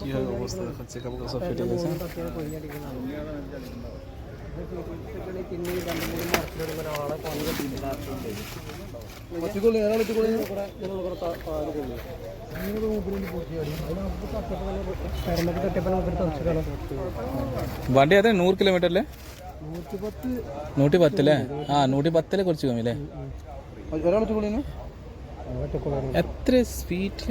কীভাবে অবস্থা വണ്ടി അതെ നൂറ് കിലോമീറ്റർ അല്ലേ നൂറ്റി പത്തല്ലേ ആ നൂറ്റി പത്തല്ലേ കുറച്ച് കമ്മി അല്ലേ എത്ര സ്പീഡിൽ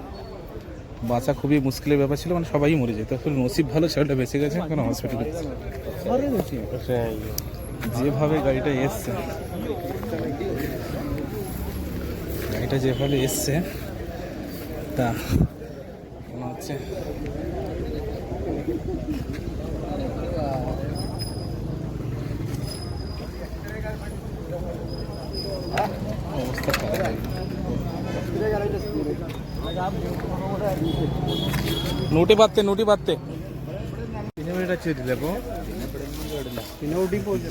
বাঁচা খুবই মুশকিলের ব্যাপার ছিল মানে সবাই মরে যেত। আসলে নসিব ভালো ছেলেটা বেঁচে গেছে, এখন হসপিটালে যেভাবে গাড়িটা এসছে, গাড়িটা যেভাবে এসছে, তা হচ্ছে നൂറ്റി പത്ത് നൂറ്റി പത്ത് പിന്നെ വീട് വെച്ചിട്ട് അപ്പൊ പിന്നെ ഊട്ടി പോയിട്ട്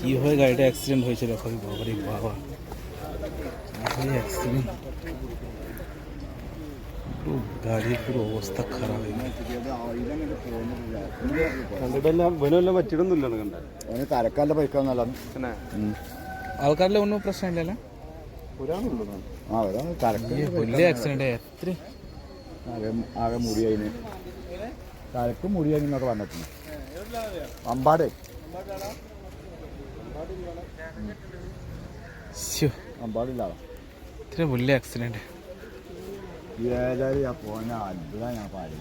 কীভাবে গাড়িটা অ্যাক্সিডেন্ট হয়েছে দেখো বাবারে বাবা অ্যাক্সিডেন্ট পুরো গাড়ির পুরো অবস্থা খারাপ হয়ে গেছে കണ്ടിട്ടെല്ലാം ഇവനെല്ലാം പറ്റിയിട്ടൊന്നുമില്ലാണ് കണ്ട അവന് തലക്കാലിന്റെ പരിക്കാന്നല്ല പിന്നെ ആൾക്കാരിലെ ഒന്നും പ്രശ്നമില്ലല്ലോ ഒരാളുള്ളൂ ആ അതാണ് തലക്ക് ഈ വലിയ ആക്സിഡന്റ് എത്ര ആകെ ആകെ മുറിയായിന് തലക്ക് മുറിയായി എന്നൊക്കെ പറഞ്ഞിട്ടുണ്ട് അമ്പാട് ശ്ശോ, അമ്പാടില്ലാതെ ഇത്ര വലിയ ആക്സിഡന്റ് ഏതായാലും ഞാൻ പോന അത്ഭുതം ഞാൻ പാടി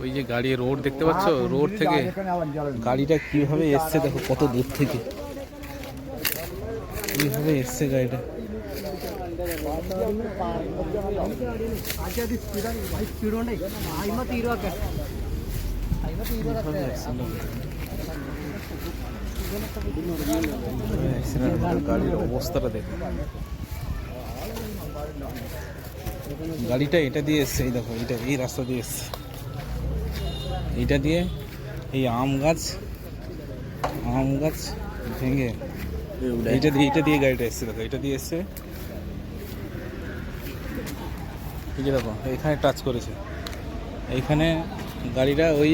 ওই যে গাড়ি রোড দেখতে পাচ্ছ রোড থেকে গাড়িটা কিভাবে এসছে দেখো কত দূর থেকে কিভাবে এসছে গাড়িটা অবস্থাটা দেখো গাড়িটা এটা দিয়ে এসছে, এই দেখো এটা এই রাস্তা দিয়ে এসছে। এইটা দিয়ে এই আম গাছ আম গাছ ভেঙে। এইটা দিয়ে এইটা দিয়ে গাড়িটা এসছে, দেখো এটা দিয়ে এসছে। এই যে দেখো, এইখানে টাচ করেছে। এইখানে গাড়িটা ওই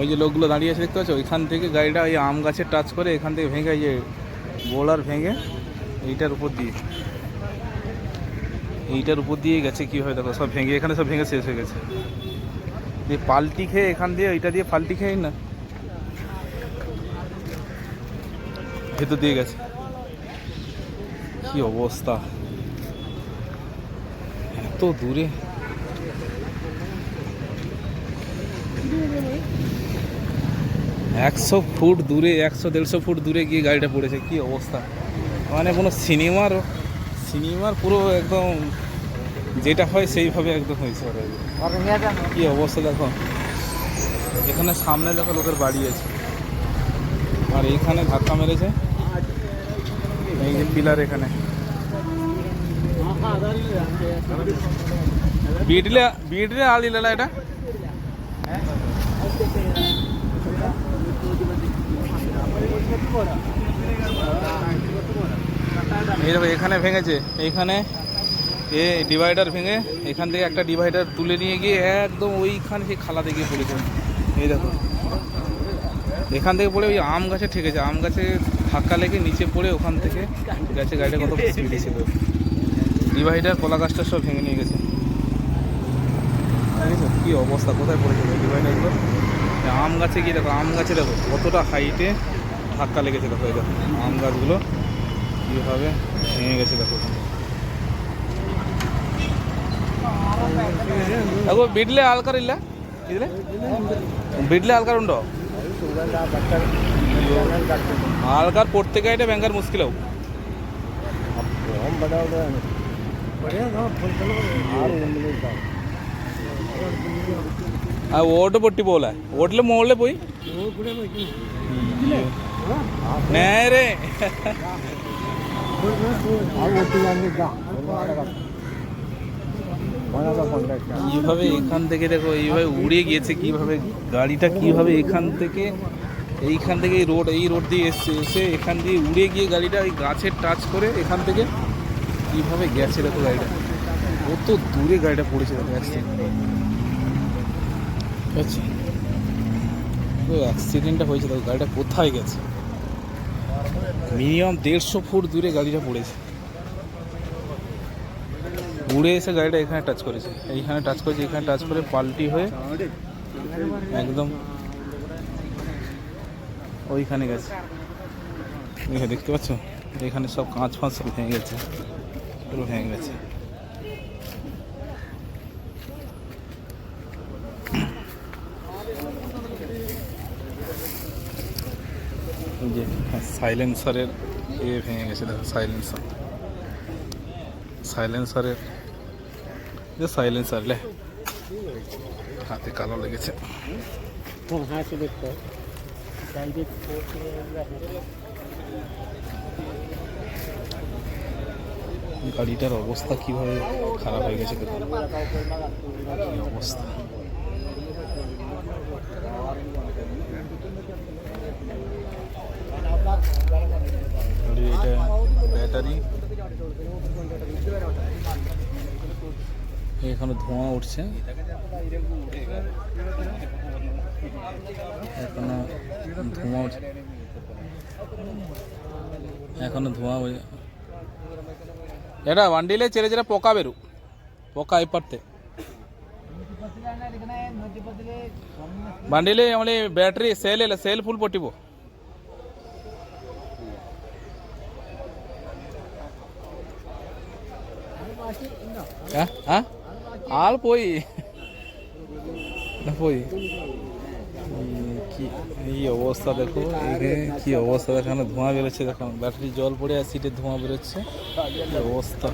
ওই যে লোকগুলো দাঁড়িয়ে আছে দেখতে পাচ্ছ? ওইখান থেকে গাড়িটা ওই আম গাছে টাচ করে এখান থেকে ভেঙে যে বোলার ভেঙে এইটার উপর দিয়ে। এইটার উপর দিয়ে গেছে কীভাবে? দেখো, সব ভেঙে, এখানে সব ভেঙে শেষ হয়ে গেছে। দিয়ে পাল্টি খেয়ে এখান দিয়ে এইটা দিয়ে পাল্টি খেয়ে না। ভেতর দিয়ে গেছে। কি অবস্থা? দূরে। একশো ফুট দূরে, একশো দেড়শো ফুট দূরে গিয়ে গাড়িটা পড়েছে, কি অবস্থা? মানে কোনো সিনেমার সিনেমার পুরো একদম যেটা হয় সেইভাবে একদম হয়েছে কি অবস্থা দেখো। এখানে সামনে দেখো লোকের বাড়ি আছে। আর এইখানে ধাক্কা মেরেছে। এই যে পিলার এখানে। വീട്ടില് വീട്ടില് ആളില്ലല്ലോ ഏട്ടാ এই দেখো এখানে ভেঙেছে এইখানে এ ডিভাইডার ভেঙে এখান থেকে একটা ডিভাইডার তুলে নিয়ে গিয়ে একদম ওইখানে সেই খালাতে গিয়ে পড়েছে এই দেখো এখান থেকে পড়ে ওই আম গাছে ঠেকেছে আম গাছে ধাক্কা লেগে নিচে পড়ে ওখান থেকে গেছে গাড়িটা কত স্পিডে ছিল ডিভাইডার কলা গাছটা সব ভেঙে নিয়ে গেছে। কি অবস্থা? কোথায় পড়েছে ডিভাইডারগুলো আম গাছে গিয়ে দেখো, আম গাছে দেখো, কতটা হাইটে ধাক্কা লেগেছে দেখো এটা আম গাছগুলো কীভাবে ভেঙে গেছে দেখো দেখো, বিডলে আলকার ಇಲ್ಲ আলকার ಬಿಡ್ಲೆ ಆಲ್ಕಾರ ಉಂಟು ಆಲ್ಕಾರ ಪೊಟ್ಟೆ ಕಾಯ್ಟೆ ಬೆಂಗಾರ ആ ഓട് പൊട്ടി പോലെ ഓട്ടില് മുകളിൽ പോയി നേരെ ആ ഒട്ടി വന്നിട്ടാ ওনারা কন্ট্যাক্ট কিভাবে এখান থেকে দেখো এইভাবে উড়ে গিয়েছে কিভাবে গাড়িটা কিভাবে এখান থেকে এইখান থেকে এই রোড এই রোড দিয়ে এসছে এসে এখান দিয়ে উড়ে গিয়ে গাড়িটা ওই গাছের টাচ করে এখান থেকে কীভাবে গেছে দেখো গাড়িটা? কত দূরে গাড়িটা পড়েছে দেখো অ্যাক্সিডেন্ট ওই অ্যাক্সিডেন্টটা হয়েছে, দেখো গাড়িটা কোথায় গেছে? মিনিমাম দেড়শো ফুট দূরে গাড়িটা পড়েছে। উড়ে এসে গাড়িটা এখানে টাচ করেছে। এইখানে টাচ করেছে এখানে টাচ করে পাল্টি হয়ে একদম ওইখানে গেছে। দেখতে পাচ্ছ? এখানে সব কাঁচ ফাঁচ ভেঙে গেছে। পুরো ভেঙে গেছে। যে সাইলেন্সারের এ ভেঙে গেছে, দেখো সাইলেন্সার সাইলেন্সারের যে সাইলেন্সার লে। হাতে কালো লেগেছে। হ্যাঁ সে গাড়িটার অবস্থা কীভাবে খারাপ হয়ে গেছে অবস্থা। এটা ব্যাটারি। এখানে ধোঁয়া উঠছে। এখনও ধোঁয়া উঠছে। এখনও ধোঁয়া ചേട്ടാ വണ്ടിയിൽ ചെറിയ ചെറിയ പൊക്ക വരും. പൊക്ക ഇപ്പുറത്ത്. വണ്ടിയിൽ നമ്മൾ ബാറ്ററി സെയിലല്ല സെയിൽ ഫുൾ പൊട്ടിപ്പോ ആൾ പോയി. പോയി? কি- এই অবস্থা দেখো এখানে কি অবস্থা দেখানো ধোঁয়া বেরোচ্ছে, দেখো ব্যাটারি জল পড়ে আর সিটে ধোঁয়া বেরোচ্ছে অবস্থা।